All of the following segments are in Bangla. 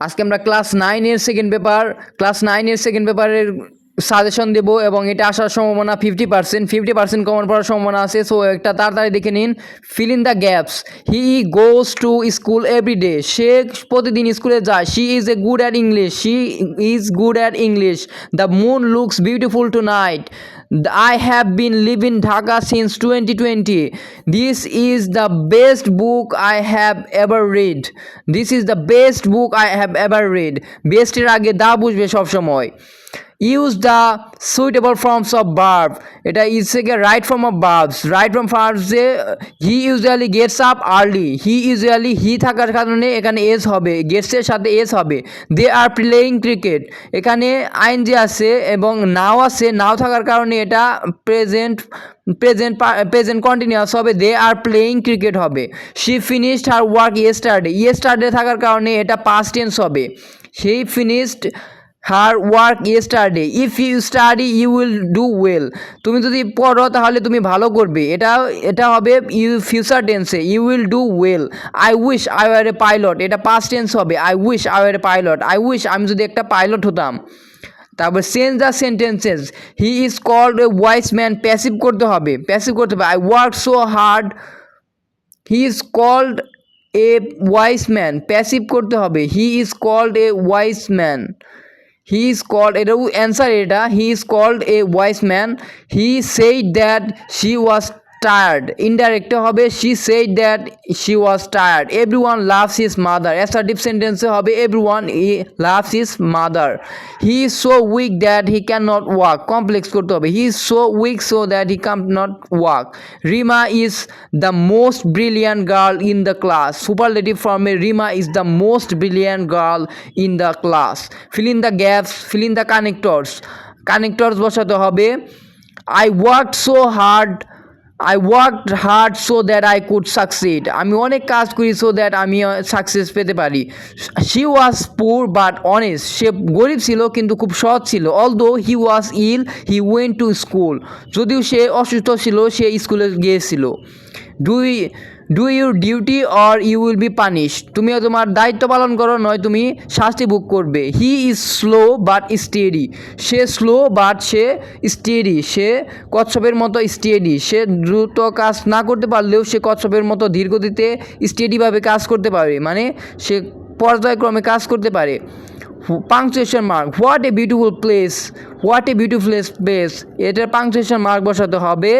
আজকে আমরা ক্লাস নাইনের সেকেন্ড পেপার ক্লাস নাইনের সেকেন্ড পেপারের সাজেশন দেব এবং এটা আসার সম্ভাবনা fifty percent fifty percent common পড়ার সম্ভাবনা আছে। সো একটা তাড়াতাড়ি দেখে নিন। Fill in the gaps he goes to school every day সে প্রতিদিন স্কুলে যায়। She is a good at English she is good at English the moon looks beautiful tonight I have been living Dhaka since 2020. This is the best book I have ever read. This is the best book I have ever read. Best এর আগে দা বুঝবে সবসময়। Use the suitable forms of verb এটা ইজ থেকে right form of verbs right form যে he usually gets up early he usually he থাকার কারণে এখানে এস হবে গেটসের সাথে এস হবে। দে আর প্লেয়িং ক্রিকেট এখানে আইন যে আছে এবং নাও আছে নাও থাকার কারণে এটা প্রেজেন্ট প্রেজেন্ট প্রেজেন্ট কন্টিনিউয়াস হবে। দে আর প্লেয়িং ক্রিকেট হবে। She finished her work yesterday yesterday থাকার কারণে এটা পাস্ট টেন্স হবে। সেই finished her work yesterday if you study you will do well তুমি যদি পড়ো, তাহলে তুমি ভালো করবে। এটা এটা হবে ইউ ফিউচার টেন্সে you will do well I wish I are a pilot এটা পাস্ট টেন্স হবে। I wish I are a pilot I wish আমি যদি একটা পাইলট হতাম। তারপর change the sentences he is called a wise man passive করতে হবে। প্যাসিভ করতে হবে। I work so hard he is called a wise man passive করতে হবে। He is called a wise man he is called এটা অ্যান্সার এটা he is called a wise man he said that she was tired ইনডাইরেক্টে হবে she said that she was tired everyone loves his mother assertive সেন্টেন্সে হবে every one E loves his mother he is so weak that he cannot walk complex করতে হবে. He is so weak so that he cannot walk Rima is the most brilliant girl in the class superlative ফর্মে Rima is the most brilliant girl in the class fill in the gaps fill in the connectors connectors বসাতে হবে। I work so hard I work hard so that I could succeed আমি অনেক কাজ করি সো দ্যাট আমি সাকসেস পেতে পারি। She was poor but honest সে গরিব ছিল কিন্তু খুব সৎ ছিল। Although he was ill he went to school যদিও সে অসুস্থ ছিল, সে স্কুলে গিয়েছিল। ডুই do your duty or you will be punish তুমিও তোমার দায়িত্ব পালন করো, নয় তুমি শাস্তি ভোগ করবে। He is slow but steady say slow but সে স্টেডি সে কচ্ছপের মতো স্টেডি সে দ্রুত কাজ না করতে পারলেও সে কচ্ছপের মতো ধীরগতিতে স্টেডিভাবে কাজ করতে পারে। মানে সে পর্যায়ক্রমে কাজ করতে পারে। Punctuation mark what a beautiful place what a beautiful place এটার পাংচুয়েশন মার্ক বসাতে হবে।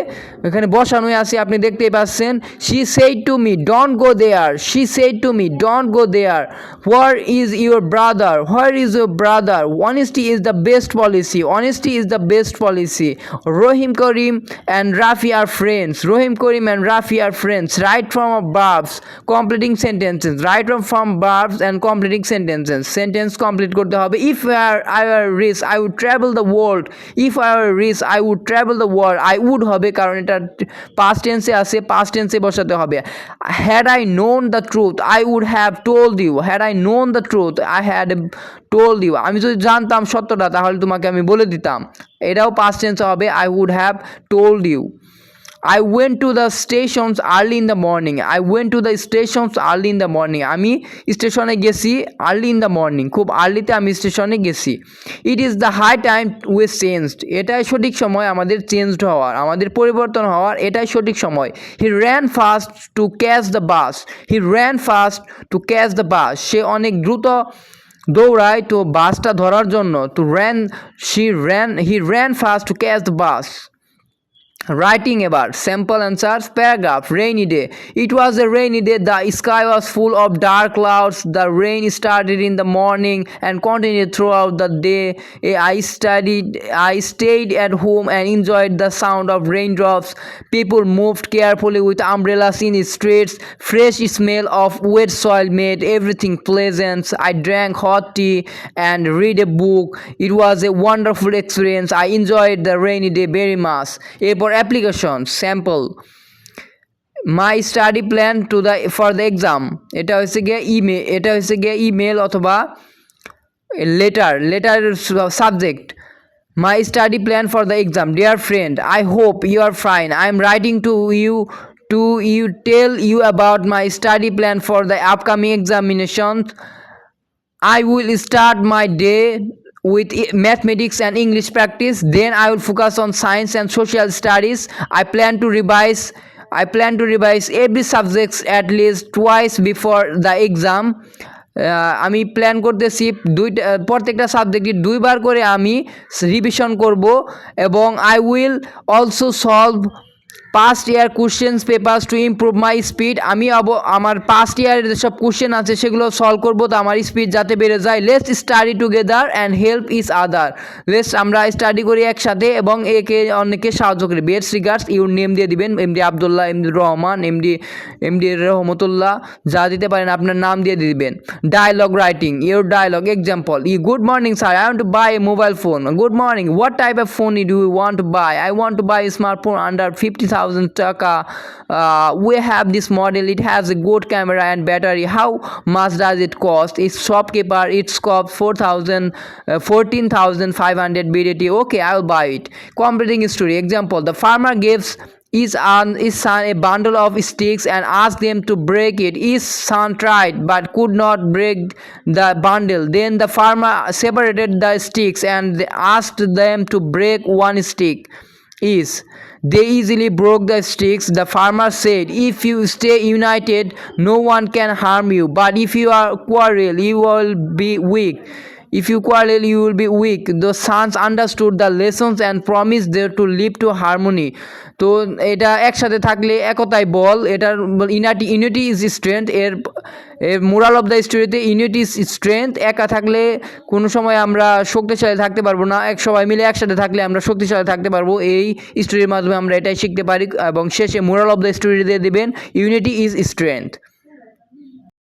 এখানে বসানোই আছে, আপনি দেখতেই পাচ্ছেন। She said to me don't go there she said to me don't go there where is your brother where is your brother honesty is the best policy honesty is the best policy Rahim Karim and Rafi are friends Rahim Karim and Rafi are friends right from of verbs completing sentences right from verbs and completing sentences sentence complete করতে হবে। If are I are rich I would travel the world if I are rich I would travel the world I would হবে, কারণ এটা পাস্ট টেন্সে আছে পাস্ট টেন্সে বসাতে হবে। Had I known the truth I would have told you had I known the truth I had told you আমি যদি জানতাম সত্যটা, তাহলে তোমাকে আমি বলে দিতাম। এটাও পাস্ট টেন্সে হবে I would have told you I went to the stations early in the morning I went to the stations early in the morning আমি স্টেশনে গেছি আর্লি ইন দ্য মর্নিং খুব আর্লিতে আমি স্টেশনে গেছি। It is the high time with changed এটাই সঠিক সময় আমাদের চেঞ্জড হওয়ার, আমাদের পরিবর্তন হওয়ার, এটাই সঠিক সময়। He ran fast to catch the bus he ran fast to catch the bus সে অনেক দ্রুত দৌড়ায় তো বাসটা ধরার জন্য। তো ran she ran he ran fast to catch the bus Writing about sample answers paragraph rainy day. It was a rainy day. The sky was full of dark clouds. The rain started in the morning and continued throughout the day. I studied I stayed at home and enjoyed the sound of raindrops. People moved carefully with umbrellas in the streets. Fresh smell of wet soil made everything pleasant. I drank hot tea and read a book. It was a wonderful experience. I enjoyed the rainy day very much. এরপর Application sample my study plan to the for the exam এটা হচ্ছে গিয়ে ইমেল এটা হচ্ছে গিয়ে ইমেল অথবা letter letter subject my study plan for the exam dear friend I hope you are fine I am writing to you to you tell you about my study plan for the upcoming examination I will start my day with mathematics and English practice. Then I will focus on science and social studies. I plan to revise. I plan to revise every subjects at least twice before the exam. আমি প্ল্যান করতেছি দুইটা প্রত্যেকটা সাবজেক্টে দুইবার করে আমি রিভিশন করব এবং I will also solve past year questions papers to improve my speed আমি আব- আমার পাস্ট ইয়ারের যেসব কোশ্চেন আছে, সেগুলো সলভ করব তো আমার স্পিড যাতে বেড়ে যায়। Let's study together and help is other let's আমরা স্টাডি করি একসাথে এবং একে অনেকে সাহায্য করি। বেস্ট রিগার্ডস ইউর নেম দিয়ে দিবেন MD Abdullah MD Rahman MD MD Rahmatullah যা দিতে পারেন, আপনার নাম দিয়ে দিবেন। Dialogue writing your dialogue example E good morning sir I want to buy a mobile phone good morning what type of phone do you want to buy I want to buy a smartphone under 50,000 taka. Uh, we have this model. It has a good camera and battery. How much does it cost? Its shopkeeper, it's cost 4,000, uh, 14,500 BDT. Okay, I'll buy it. Completing story. Example: The farmer gives his, his son a bundle of sticks and asked them to break it. His son tried but could not break the bundle. Then the farmer separated the sticks and asked them to break one stick is they easily broke the sticks the farmer said if you stay united no one can harm you but if you are quarrel you will be weak if you quarrel, you will be weak. The sons understood the lessons and promised there to live to harmony. তো এটা একসাথে থাকলে একতাই বল। এটার ইনাটি ইউনিটি ইজ স্ট্রেংথ এর এর মোরাল অফ দ্য স্টোরিতে ইউনিটি ইজ স্ট্রেংথ একা থাকলে কোনো সময় আমরা শক্তিশালী থাকতে পারব না। এক সবাই মিলে একসাথে থাকলে আমরা শক্তিশালী থাকতে পারব। এই স্টোরির মাধ্যমে আমরা এটাই শিখতে পারি এবং শেষে মোরাল অফ দ্য স্টোরি দিয়ে দেবেন। Unity is strength